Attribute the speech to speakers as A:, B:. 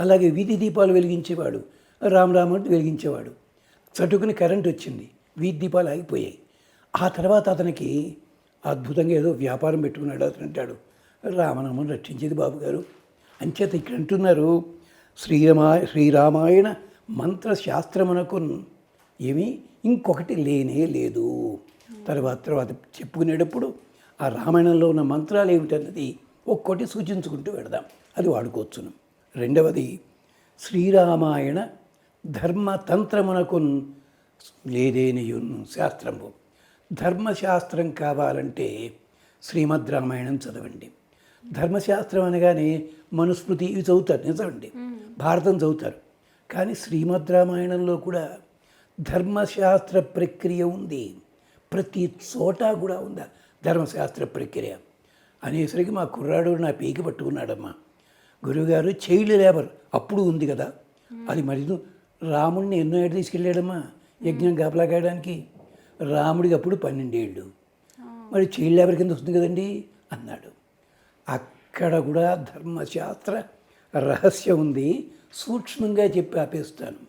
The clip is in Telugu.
A: అలాగే వీధి దీపాలు వెలిగించేవాడు. రామరాముడు వెలిగించేవాడు. చటుకుని కరెంట్ వచ్చింది. వీధి దీపాలు ఆగిపోయాయి. ఆ తర్వాత అతనికి అద్భుతంగా ఏదో వ్యాపారం పెట్టుకున్నాడు అతను అంటాడు. రామనామం రక్షించేది బాబు గారు. అంచేత ఇక్కడ అంటున్నారు శ్రీరామా శ్రీరామాయణ మంత్రశాస్త్రమునకు ఏమి ఇంకొకటి లేనే లేదు. తర్వాత తర్వాత చెప్పుకునేటప్పుడు ఆ రామాయణంలో ఉన్న మంత్రాలు ఏమిటన్నది ఒక్కొక్కటి సూచించుకుంటూ పెడదాం. అది వాడుకోవచ్చును. రెండవది శ్రీరామాయణ ధర్మతంత్రమునకు లేదేనియును శాస్త్రము. ధర్మశాస్త్రం కావాలంటే శ్రీమద్ రామాయణం చదవండి. ధర్మశాస్త్రం అనగానే మనుస్మృతి ఇవి చదువుతారు నిజమండి? భారతం చదువుతారు. కానీ శ్రీమద్ రామాయణంలో కూడా ధర్మశాస్త్ర ప్రక్రియ ఉంది. ప్రతి చోట కూడా ఉందా ధర్మశాస్త్ర ప్రక్రియ? అనేసరికి మా కుర్రాడు నా పీకి పట్టుకున్నాడమ్మా. గురువుగారు చైల్డ్ లేబర్. అప్పుడు ఉంది కదా. అది మరి రాముడిని ఎన్నో ఏళ్ళు తీసుకెళ్ళాడమ్మా. యజ్ఞం కాపలా కాయడానికి రాముడికి అప్పుడు పన్నెండేళ్ళు. మరి చైల్డ్ లేబర్ కింద వస్తుంది కదండి అన్నాడు. అక్కడ కూడా ధర్మశాస్త్ర రహస్యం ఉంది. సూక్ష్మంగా చెప్పి ఆపేస్తాను.